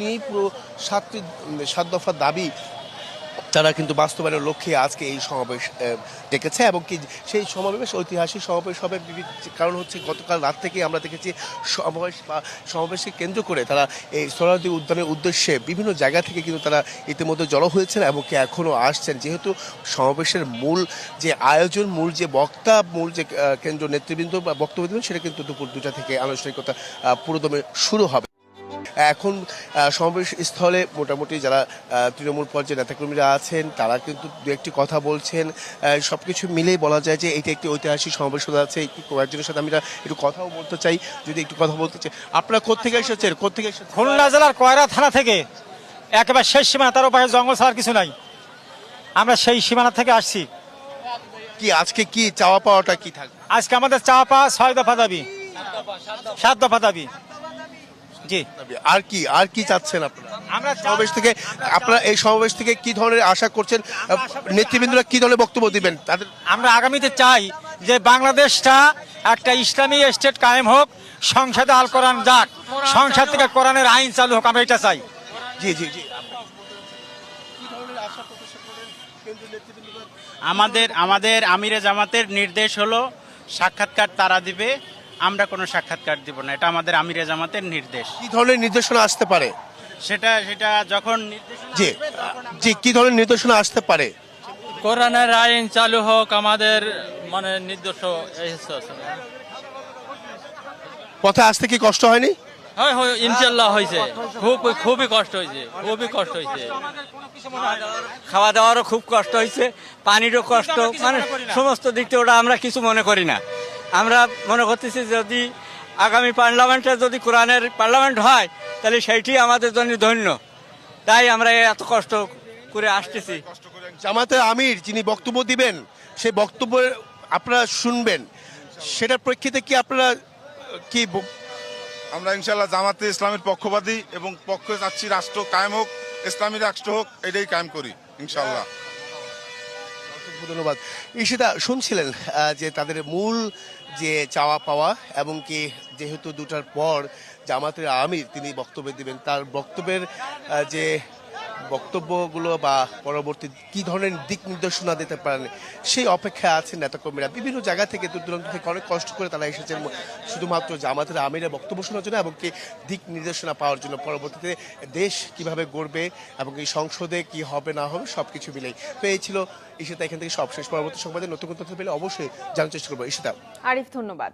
নিয়েই পুরো সাতটি সাত দফা দাবি তারা কিন্তু বাস্তবায়নের লক্ষ্যে আজকে এই সমাবেশ ডেকেছে এবং কি সেই সমাবেশ ঐতিহাসিক সমাবেশ হবে। কারণ হচ্ছে গতকাল রাত থেকে আমরা দেখেছি সমাবেশ বা সমাবেশকে কেন্দ্র করে তারা এই সোহরাওয়ার্দী উদ্যানের উদ্দেশ্যে বিভিন্ন জায়গা থেকে কিন্তু তারা ইতিমধ্যে জড়ো হয়েছেন এবং কি এখনও আসছেন। যেহেতু সমাবেশের মূল যে আয়োজন, মূল যে বক্তা, মূল যে কেন্দ্র নেতৃবৃন্দ বা বক্তব্য দেবেন, সেটা কিন্তু দুপুর দুটা থেকে আনুষ্ঠানিকতা পুরোদমে শুরু হবে। এখন সমাবেশ স্থলে মোটামুটি যারা তৃণমূল পর্যায়ে নেতাকর্মীরা আছেন তারা কিন্তু দু একটি কথা বলছেন। সব কিছু মিলেই বলা যায় যে এটা একটি ঐতিহাসিক সমাবেশ হতে যাচ্ছে। একটু কয়েকজনের সাথে আমরা একটু কথাও বলতে চাই। যদি একটু কথা বলতে চাই আপনারা কোথেকে এসেছেন? কোথেকে এসেছেন? খুলনা জেলার কয়রা থানা থেকে। একেবারে শেষ সীমানা তার পাশে জঙ্গল ছাড়ার কিছু নাই। আমরা সেই সীমানা থেকে আসছি। কি আজকে কি চাওয়া পাওয়াটা কি থাকবে? আজকে আমাদের চা পাওয়া ছয় দফা দাবি। সাত দফা দাবি। জি। আর কি আর কি চাচ্ছেন আপনারা? আমরা সমাবেশ থেকে আপনারা এই সমাবেশ থেকে কি ধরনের আশা করছেন? নেতৃবৃন্দরা কি ধরনের বক্তব্য দিবেন? তাদের আমরা আগামীতে চাই যে বাংলাদেশটা একটা ইসলামী স্টেট কায়েম হোক সংসদে আল কোরআন যাক সংসদ থেকে কোরআনের আইন চালু হোক আমরা এটা চাই। জি জি জি। আমাদের আমাদের আমিরে জামাতের নির্দেশ হলো সাক্ষাৎকার তারা দিবে। আমরা কোনো সাক্ষাৎকার দিব না। এটা আমাদের আমিরে জামাতের নির্দেশ। কি ধরনের নির্দেশনা আসতে পারে? সেটা সেটা যখন জি জি কি ধরনের নির্দেশনা আসতে পারে? কোরআনের আইন চালু হোক আমাদের মানে নির্দেশ পথে আসতে কি কষ্ট হয়নি? হয় হয় ইনশাল্লাহ হয়েছে। খুব খুবই কষ্ট হয়েছে খুবই কষ্ট হয়েছে। খাওয়া দাওয়ারও খুব কষ্ট হয়েছে পানিরও কষ্ট মানে সমস্ত দিক থেকে ওটা আমরা কিছু মনে করি না। আমরা মনে করতেছি যদি আগামী পার্লামেন্টে যদি কোরআনের পার্লামেন্ট হয় তাহলে সেইটি আমাদের জন্য ধন্য। তাই আমরা এত কষ্ট করে আসতেছি। জামাতে আমির যিনি বক্তব্য দিবেন সেই বক্তব্য আপনারা শুনবেন। সেটার প্রেক্ষিতে কি আপনারা কি আমরা ইনশাল্লাহ জামাতে ইসলামের পক্ষপাতী এবং পক্ষে চাচ্ছি রাষ্ট্র কায়েম হোক ইসলামী রাষ্ট্র হোক এটাই কায়েম করি ইনশাল্লাহ ধন্যবাদ। ঈশিতা, শুনছিলেন যে তাদের মূল যে চাওয়া পাওয়া এবং কি যেহেতু দুটার পর জামাতের আমির তিনি বক্তব্য দিবেন, তার বক্তব্যের যে বক্তব্যগুলো বা পরবর্তী কি ধরনের দিক নির্দেশনা দিতে পারেন, সেই অপেক্ষায় আছেন নেতাকর্মীরা। বিভিন্ন জায়গা থেকে দূর দূরান্ত থেকে অনেক কষ্ট করে তারা এসেছেন, শুধুমাত্র জামাতের আমিরের বক্তব্য শোনার জন্য এবং কি দিক নির্দেশনা পাওয়ার জন্য। পরবর্তীতে দেশ কীভাবে গড়বে এবং এই সংসদে কি হবে, না হবে সব কিছু মিলেই। তো এই ছিল ঈশিতা এখান থেকে সবশেষ পরবর্তী সংবাদে। নতুন তথ্য পেলে অবশ্যই জানার চেষ্টা করব। ঈশিতা আরিফ, ধন্যবাদ।